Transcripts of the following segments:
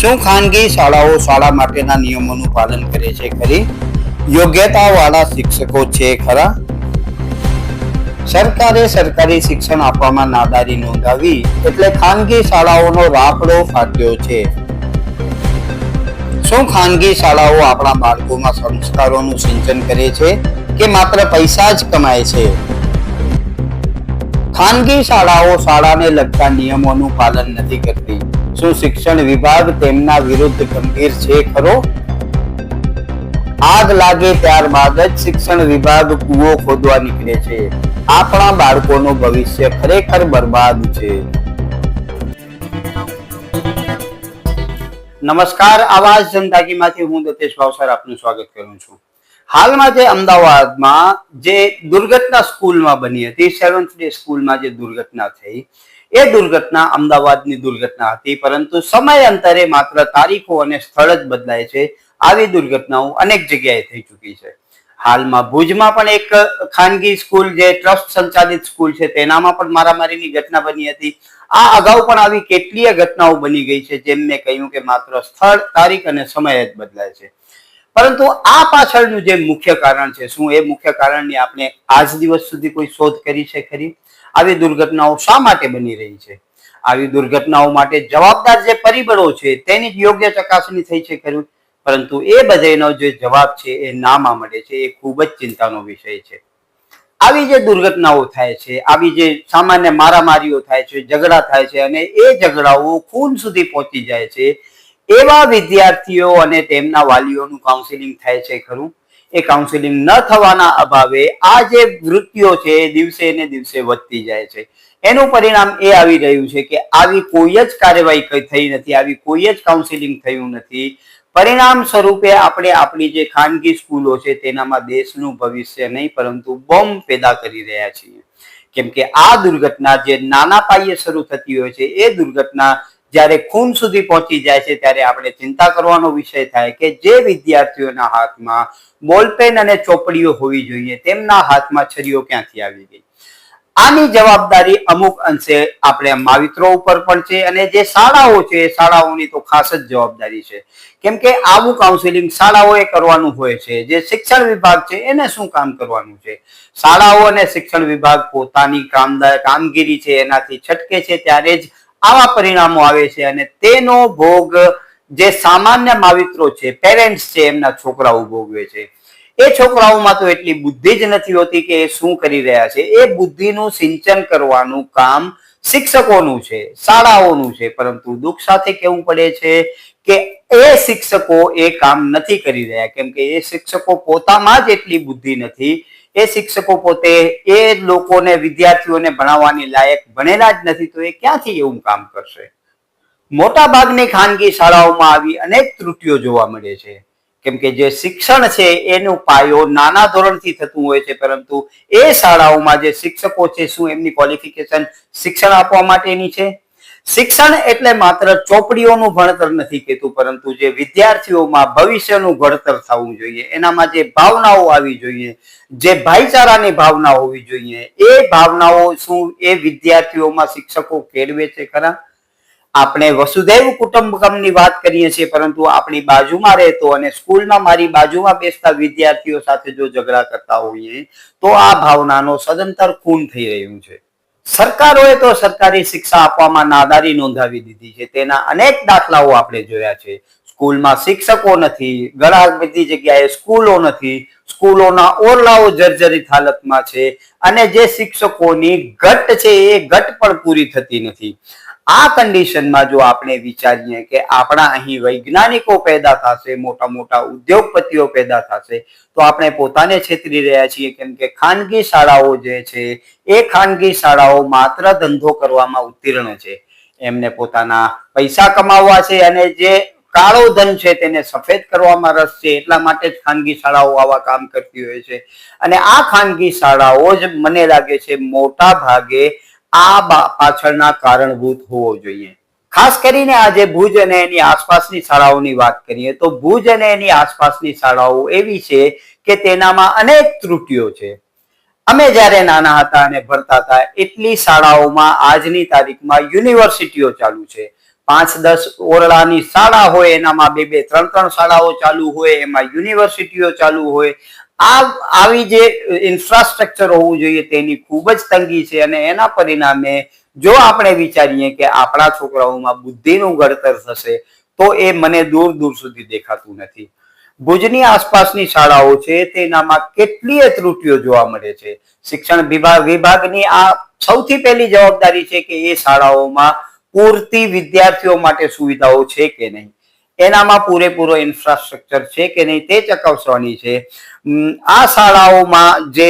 શું ખાનગી શાળાઓ શાળા માટેના નિયમોનું પાલન કરે છે ખરી? યોગ્યતાવાળા શિક્ષકો છે ખરા? સરકારે સરકારી શિક્ષણ આપવામાં નાદારી નોંધાવી એટલે ખાનગી શાળાઓનો રાફડો ફાટ્યો છે. શું ખાનગી શાળાઓ આપણા બાળકોમાં સંસ્કારોનું સિંચન કરે છે કે માત્ર પૈસા જ કમાય છે? ખાનગી શાળાઓ શાળાને લગતા નિયમોનું પાલન નથી કરતી. શું શિક્ષણ વિભાગ તેમના વિરુદ્ધ ગંભીર છે, ખરો? આગ લાગે ત્યારબાદ જ શિક્ષણ વિભાગ કૂવો ખોદવા નીકળે છે. આપણા બાળકોનું ભવિષ્ય ખરેખર બરબાદ છે. નમસ્કાર, આવાજ જનતાકીમાંથી હું દતેશ ભાવસર આપનું સ્વાગત કરું છું. હાલમાં જે અમદાવાદમાં જે દુર્ઘટના સ્કૂલમાં બની હતી સેવન્થ ડે સ્કૂલમાં જે દુર્ઘટના થઈ એ દુર્ઘટના અમદાવાદની દુર્ઘટના હતી, પરંતુ સમયાંતરે માત્ર તારીખો અને સ્થળ જ બદલાય છે. આવી દુર્ઘટનાઓ અનેક જગ્યાએ થઈ ચૂકી છે. હાલમાં ભુજમાં પણ એક ખાનગી સ્કૂલ જે ટ્રસ્ટ સંચાલિત સ્કૂલ છે, તેનામાં પણ મારામારીની ઘટના બની હતી. આ અગાઉ પણ આવી કેટલીય ઘટનાઓ બની ગઈ છે, જેમ મેં કહ્યું કે માત્ર સ્થળ, તારીખ અને સમય જ બદલાય છે. પરંતુ આ પાછળનું જે મુખ્ય કારણ છે, શું એ મુખ્ય કારણની આપણે આજ દિવસ સુધી કોઈ શોધ કરી છે ખરી? આવી દુર્ઘટનાઓ શા માટે બની રહી છે? આવી દુર્ઘટનાઓ માટે જવાબદાર જે પરિબળો છે, તેની જ યોગ્ય ચકાસણી થઈ છે ખરું? પરંતુ એ બધાનો જે જવાબ છે, એ નામાં મળે છે, એ ખૂબ જ ચિંતાનો વિષય છે. આવી જે દુર્ઘટનાઓ થાય છે, આવી જે સામાન્ય મારામારીઓ થાય છે, ઝઘડા થાય છે અને એ ઝઘડાઓ ખૂન સુધી પહોંચી જાય છે એવા વિદ્યાર્થીઓ અને તેમના વાલીઓનું કાઉન્સિલિંગ થાય છે ખરું? એ કાઉન્સિલિંગ ન થવાના અભાવે આ જે વૃત્તિઓ છે દિવસે ને દિવસે વધતી જાય છે. એનું પરિણામ એ આવી રહ્યું છે કે આવી કોઈ જ કાર્યવાહી થઈ નથી, આવી કોઈ જ કાઉન્સિલિંગ થયું નથી. પરિણામ સ્વરૂપે આપણે આપણી જે ખાનગી સ્કૂલો છે તેનામાં દેશનું ભવિષ્ય નહીં, પરંતુ બોમ્બ પેદા કરી રહ્યા છીએ. કેમ કે આ દુર્ઘટના જે નાના પાયે શરૂ થતી હોય છે, એ દુર્ઘટના જ્યારે ખૂન સુધી પહોંચી જાય છે ત્યારે આપણે ચિંતા કરવાનો વિષય થાય કે જે વિદ્યાર્થીઓના હાથમાં બોલપેન અને ચોપડીઓ હોવી જોઈએ, તેમના હાથમાં છરીઓ ક્યાંથી આવી ગઈ? આની જવાબદારી અમુક અંશે આપણે માવિત્રો ઉપર પણ છે અને જે શાળાઓ છે, એ શાળાઓની તો ખાસ જ જવાબદારી છે. કેમ કે આવું કાઉન્સિલિંગ શાળાઓએ કરવાનું હોય છે, જે શિક્ષણ વિભાગ છે, એને શું કામ કરવાનું છે? શાળાઓ અને શિક્ષણ વિભાગ પોતાની કામગીરી છે, એનાથી છટકે છે, ત્યારે જ આવા પરિણામો આવે છે અને તેનો ભોગ જે સામાન્ય માવિત્રો છે પેરેન્ટ્સ છે, એમના છોકરાઓ ભોગવે છે. એ છોકરાઓમાં તો એટલી બુદ્ધિ જ નથી હોતી કે એ શું કરી રહ્યા છે. એ બુદ્ધિનું સિંચન કરવાનું કામ શિક્ષકોનું છે, શાળાઓનું છે, પરંતુ દુઃખ સાથે કેવું પડે છે કે એ શિક્ષકો એ કામ નથી કરી રહ્યા. કેમ કે એ શિક્ષકો પોતામાં જ એટલી બુદ્ધિ નથી એ શિક્ષકો પોતે એ લોકોને વિદ્યાર્થીઓને ભણાવવાની લાયક ભણેલા જ નથી, તો એ ક્યાંથી એવું કામ કરશે? મોટા ભાગની ખાનગી શાળાઓમાં આવી અનેક ત્રુટીઓ જોવા મળે છે. કેમ કે જે શિક્ષણ છે, એનું પાયો નાના ધોરણથી થતું હોય છે, પરંતુ એ શાળાઓમાં જે શિક્ષકો છે, શું એમની ક્વોલિફિકેશન શિક્ષણ આપવા માટેની છે? શિક્ષણ એટલે માત્ર ચોપડીઓનું ભણતર નથી કહેતું, પરંતુ જે વિદ્યાર્થીઓમાં ભવિષ્યનું ઘડતર થવું જોઈએ, એનામાં જે ભાવનાઓ આવી જોઈએ, જે ભાઈચારાની ભાવના હોવી જોઈએ, એ ભાવનાઓ શું, એ વિદ્યાર્થીઓમાં શિક્ષકો કેળવે છે ખરા? આપણે વસુદેવ કુટુંબકમની વાત કરીએ છીએ, પરંતુ આપણી બાજુમાં રહેતો અને સ્કૂલમાં મારી બાજુમાં બેસતા વિદ્યાર્થીઓ સાથે જો ઝઘડા કરતા હોઈએ, તો આ ભાવનાનો સદંતર ખૂન થઈ રહ્યું છે. સરકારોએ તો સરકારી શિક્ષા આપવામાં નાદારી નોંધાવી દીધી છે. તેના અનેક દાખલાઓ આપણે જોયા છે. સ્કૂલમાં શિક્ષકો નથી, ઘણા બધી જગ્યાએ સ્કૂલો નથી. સ્કૂલોના ઓરલાઓ જર્જરિત હાલતમાં છે અને જે શિક્ષકોની ઘટ છે એ ઘટ પણ પૂરી થતી નથી. આ કન્ડિશનમાં જો આપણે વિચારીએ કે આપણા અહીં વૈજ્ઞાનિકો પેદા થશે મોટા મોટા ઉદ્યોગપતિઓ પેદા થશે, તો આપણે પોતાને છેતરી રહ્યા છીએ કેમ કે ખાનગી શાળાઓ જે છે, એ ખાનગી શાળાઓ માત્ર ધંધો કરવામાં ઉત્તીર્ણ છે. એમને પોતાના પૈસા કમાવવા છે અને જે કાળો ધન છે તેને સફેદ કરવામાં રસ છે, એટલા માટે જ ખાનગી શાળાઓ આવા કામ કરતી હોય છે. અને આ ખાનગી શાળાઓ જ મને લાગે છે મોટા ભાગે આ પાછળના કારણભૂત હોવો જોઈએ. ખાસ કરીને આજે ભુજ અને એની આસપાસની શાળાઓની વાત કરીએ તો ભુજ અને એની આસપાસની શાળાઓ એવી છે કે તેનામાં અનેક ત્રુટીઓ છે. અમે જ્યારે નાના હતા અને ભણતા હતા, એટલી શાળાઓમાં આજની તારીખમાં યુનિવર્સિટીઓ ચાલુ છે. પાંચ દસ ઓરડાની શાળા હોય, એનામાં બે બે ત્રણ ત્રણ શાળાઓ ચાલુ હોય, એમાં યુનિવર્સિટીઓ ચાલુ હોય. આવી જે ઇન્ફ્રાસ્ટ્રક્ચર હોવું જોઈએ તેની ખૂબ જ તંગી છે અને એના પરિણામે જો આપણે વિચારીએ કે આપણા છોકરાઓમાં બુદ્ધિનું ઘડતર થશે, તો એ મને દૂર દૂર સુધી દેખાતું નથી. ભુજની આસપાસની શાળાઓ છે, તેનામાં કેટલીય ત્રુટીઓ જોવા મળે છે. શિક્ષણ વિભાગ વિભાગની આ સૌથી પહેલી જવાબદારી છે કે એ શાળાઓમાં પૂરતી વિદ્યાર્થીઓ માટે સુવિધાઓ છે કે નહીં? એનામાં પૂરેપૂરો ઇન્ફ્રાસ્ટ્રક્ચર છે કે નહીં તે ચકાસવાની છે. આ શાળાઓમાં જે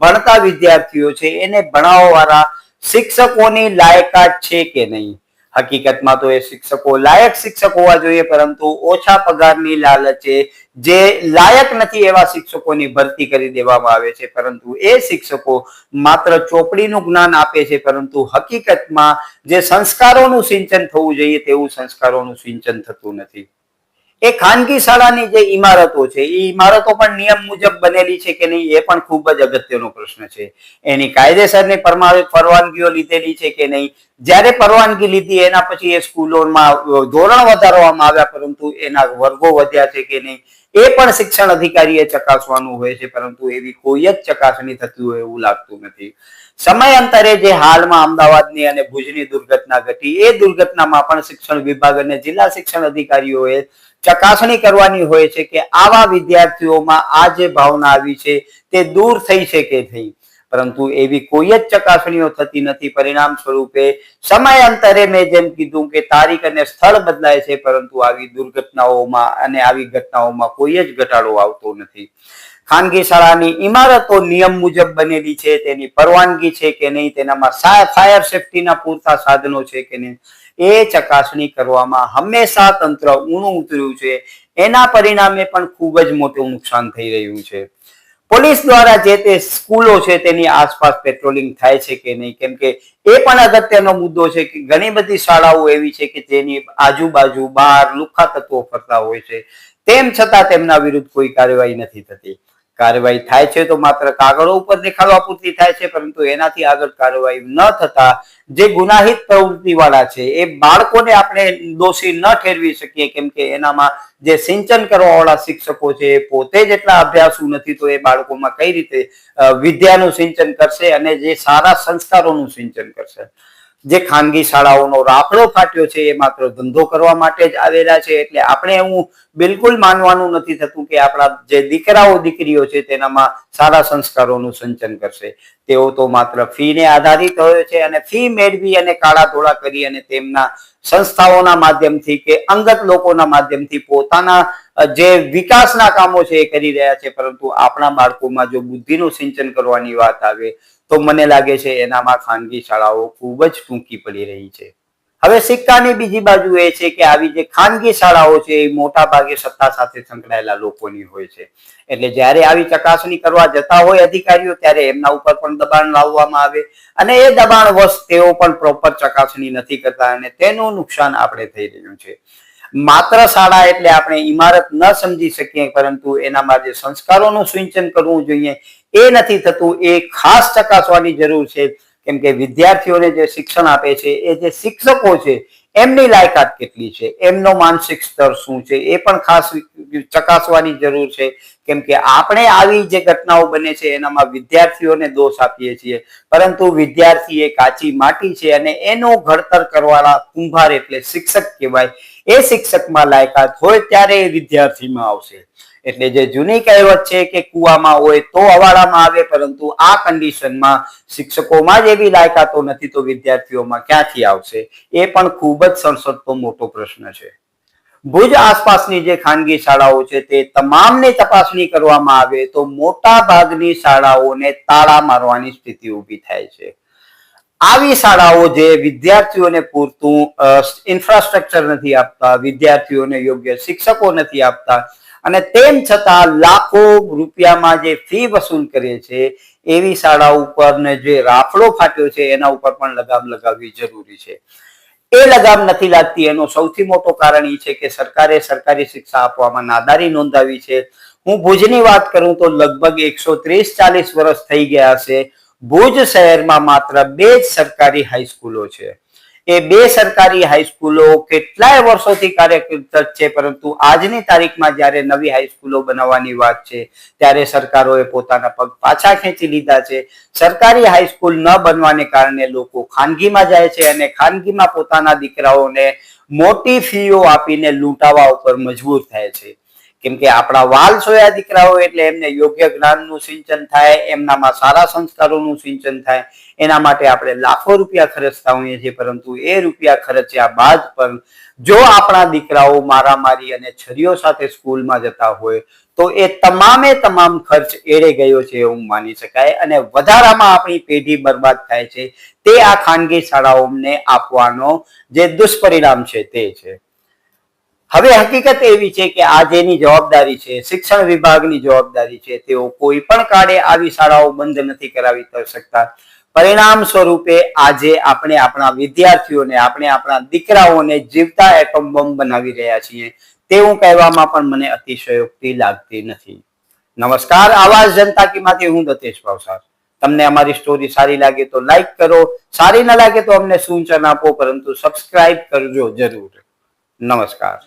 ભણતા વિદ્યાર્થીઓ છે એને ભણાવવાવાળા શિક્ષકોની લાયકાત છે કે નહીં? હકીકતમાં તો એ શિક્ષકો લાયક શિક્ષક હોવા જોઈએ, પરંતુ ઓછા પગારની લાલચે જે લાયક નથી એવા શિક્ષકોની ભરતી કરી દેવામાં આવે છે. પરંતુ એ શિક્ષકો માત્ર ચોપડીનું જ્ઞાન આપે છે, પરંતુ હકીકતમાં જે સંસ્કારોનું સિંચન થવું જોઈએ તેવું સંસ્કારોનું સિંચન થતું નથી. એ ખાનગી શાળાની જે ઇમારતો છે એ ઇમારતો પણ નિયમ મુજબ બનેલી છે કે નહીં, એ પણ ખૂબ જ અગત્યનો પ્રશ્ન છે. એની કાયદેસરની પરવાનગીઓ લીધેલી છે કે નહીં? જ્યારે પરવાનગી લીધી, એના પછી એ સ્કૂલોમાં ધોરણ વધારવામાં આવ્યા, પરંતુ એના વર્ગો વધ્યા છે કે નહીં? એ પણ શિક્ષણ અધિકારીએ ચકાસવાનું હોય છે, પરંતુ એવી કોઈ જ ચકાસણી થતી હોય એવું લાગતું નથી. સમયાંતરે જે હાલમાં અમદાવાદની અને ભુજની દુર્ઘટના ઘટી, એ દુર્ઘટનામાં પણ શિક્ષણ વિભાગ અને જિલ્લા શિક્ષણ અધિકારીઓએ ચકાસણી કરવાની હોય છે કે આવા વિદ્યાર્થીઓમાં આ જે ભાવના આવી છે તે દૂર થઈ છે કે થઈ પરંતુ એવી કોઈ જ ચકાસણીઓ થતી નથી. પરિણામ સ્વરૂપે સમયાંતરે મેં જેમ કીધું કે તારીખ અને સ્થળ બદલાય છે, પરંતુ આવી દુર્ઘટનાઓમાં અને આવી ઘટનાઓમાં કોઈ જ ઘટાડો આવતો નથી. ખાનગી શાળાની ઇમારતો નિયમ મુજબ બનેલી છે. તેની પરવાનગી છે કે નહીં? તેનામાં ફાયર સેફટીના પૂરતા સાધનો છે કે નહીં? એ ચકાસણી કરવામાં હંમેશા તંત્ર ઊણું ઉતર્યું છે. એના પરિણામે પણ ખૂબ જ મોટું નુકસાન થઈ રહ્યું છે. પોલીસ દ્વારા જે તે સ્કૂલો છે તેની આસપાસ પેટ્રોલિંગ થાય છે કે નહીં? કેમ કે એ પણ અગત્યનો મુદ્દો છે કે ઘણી બધી શાળાઓ એવી છે કે જેની આજુબાજુ બહાર લુખા તત્વો ફરતા હોય છે. તેમ છતાં તેમના વિરુદ્ધ કોઈ કાર્યવાહી નથી થતી. કાર્યવાહી થાય છે તો માત્ર કાગળો ઉપર દેખાડવા પૂરતી થાય છે, પરંતુ એનાથી આગળ કાર્યવાહી ન થતા જે ગુનાહિત પ્રવૃત્તિ વાળા છે, એ બાળકોને આપણે દોષી ન ઠેરવી શકીએ, કેમ કે એનામાં જે સિંચન કરવા વાળા શિક્ષકો છે, એ પોતે જ એટલા અભ્યાસુ નથી, તો એ બાળકોમાં કઈ રીતે વિદ્યાનું સિંચન કરશે અને જે સારા સંસ્કારોનું સિંચન કરશે. જે ખાનગી શાળાઓનો રાફડો ફાટ્યો છે એ માત્ર ધંધો કરવા માટે જ આવેલા છે, એટલે આપણે એવું બિલકુલ માનવાનું નથી થતું કે આપણા જે દીકરાઓ, દીકરીઓ છે તેનામાં સારા સંસ્કારોનું સંચન કરશે. તેઓ તો માત્ર ફીને આધારિત હોય છે અને ફી મેળવી અને કાળા ધોળા કરી અને તેમના સંસ્થાઓના માધ્યમથી કે અંગત લોકોના માધ્યમથી પોતાના જે વિકાસના કામો છે એ કરી રહ્યા છે, પરંતુ આપણા બાળકોમાં જો બુદ્ધિનું સિંચન કરવાની વાત આવે તો મને લાગે છે એનામાં ખાનગી શાળાઓ ખૂબ જ ટૂંકી પડી રહી છે. હવે સિક્કાની બીજી બાજુ એ છે કે આવી જે ખાનગી શાળાઓ છે એ મોટા ભાગે સત્તા સાથે સંકળાયેલા લોકોની હોય છે. એટલે જ્યારે આવી ચકાસણી કરવા જતા હોય અધિકારીઓ, ત્યારે એમના ઉપર પણ દબાણ લાવવામાં આવે અને એ દબાણ વશ તેઓ પણ પ્રોપર ચકાસણી નથી કરતા અને તેનું નુકસાન આપણે થઈ રહ્યું છે. માત્ર શાળા એટલે આપણે ઇમારત ન સમજી શકીએ, પરંતુ એનામાં જે સંસ્કારોનું સિંચન કરવું જોઈએ એ નથી થતું, એ ખાસ ચકાસવાની જરૂર છે. કેમ કે વિદ્યાર્થીઓને જે શિક્ષણ આપે છે, એ જે શિક્ષકો છે, એમની લાયકાત કેટલી છે? એમનો માનસિક સ્તર શું છે? એ પણ ખાસ ચકાસવાની જરૂર છે. કેમ કે આપણે આવી જે ઘટનાઓ બને છે, એનામાં વિદ્યાર્થીઓને દોષ આપીએ છીએ. પરંતુ વિદ્યાર્થી એ કાચી માટી છે અને એનો ઘડતર કરવાના કુંભાર એટલે શિક્ષક કહેવાય. એ શિક્ષકમાં લાયકાત હોય ત્યારે એ વિદ્યાર્થીમાં આવશે. એટલે જે જૂની કહેવત છે કે કુવામાં હોય તો અવાડામાં આવે, પરંતુ આ કન્ડિશનમાં શિક્ષકોમાં જ એવી લાયકાતો નથી તો વિદ્યાર્થીઓમાં ક્યાંથી આવશે? એ પણ ખૂબ જ સણસણતો મોટો પ્રશ્ન છે. ભુજ આસપાસની જે ખાનગી શાળાઓ છે તે તમામની તપાસણી કરવામાં આવે તો મોટા ભાગની શાળાઓને તાળા મારવાની સ્થિતિ ઊભી થાય છે. આવી શાળાઓ જે વિદ્યાર્થીઓને પૂરતું ઇન્ફ્રાસ્ટ્રક્ચર નથી આપતા, વિદ્યાર્થીઓને યોગ્ય શિક્ષકો નથી આપતા અને તેમ છતાં લાખો રૂપિયામાં જે ફી વસૂલ કરે છે, એવી શાળા ઉપર ને જે રાફડો ફાટ્યો છે, એના ઉપર પણ લગામ લગાવવી જરૂરી છે. એ લગામ નથી લાગતી, એનો સૌથી મોટો કારણ એ છે કે સરકારે સરકારી શિક્ષા આપવામાં નાદારી નોંધાવી છે. હું ભુજની વાત કરું તો લગભગ એકસો ત્રીસ ચાલીસ વર્ષ થઈ ગયા છે ભુજ શહેરમાં માત્ર બે જ સરકારી હાઈસ્કૂલો છે. એ બે સરકારી હાઈસ્કૂલો કેટલાય વર્ષોથી કાર્યરત છે, પરંતુ આજની તારીખમાં જ્યારે નવી હાઈસ્કૂલો બનાવવાની વાત છે, ત્યારે સરકારોએ પોતાના પગ પાછા ખેંચી લીધા છે. સરકારી હાઈસ્કૂલ ન બનવાને કારણે લોકો ખાનગીમાં જાય છે અને ખાનગીમાં પોતાના દીકરાઓને મોટી ફીઓ આપીને લૂંટાવા ઉપર મજબૂર થાય છે. કેમ કે આપણા વાલ સોયા દીકરાઓ એટલે એમને યોગ્ય જ્ઞાનનું સિંચન થાય, એમનામાં સારા સંસ્કારોનું સિંચન થાય, એના માટે આપણે લાખો રૂપિયા ખર્ચતા હોઈએ છીએ, પરંતુ એ રૂપિયા ખર્ચ્યા બાદ પણ જો આપણા દીકરાઓ મારામારી અને છરીઓ સાથે સ્કૂલમાં જતા હોય, તો એ તમામે તમામ ખર્ચ એળે ગયો છે એવું માની શકાય અને વધારામાં આપણી પેઢી બરબાદ થાય છે, તે આ ખાનગી શાળાઓને આપવાનો જે દુષ્પરિણામ છે તે છે. હવે હકીકત એવી છે કે આ જેની જવાબદારી છે, શિક્ષણ વિભાગની જવાબદારી છે, તેઓ કોઈ પણ કાળે આવી શાળાઓ બંધ નથી કરાવી શકતા. પરિણામ સ્વરૂપે આજે આપણે આપણા વિદ્યાર્થીઓને, આપણે આપણા દીકરાઓને જીવતા એટમ બોમ્બ બનાવી રહ્યા છીએ. તેવું કહેવામાં પણ મને અતિશયોક્તિ લાગતી નથી. નમસ્કાર, આવાજ જનતા કીમાંથી હું દતેશ ભાવસાર. તમને અમારી સ્ટોરી સારી લાગે તો લાઈક કરો, સારી ના લાગે તો અમને સૂચન આપો, પરંતુ સબસ્ક્રાઇબ કરજો જરૂર. નમસ્કાર.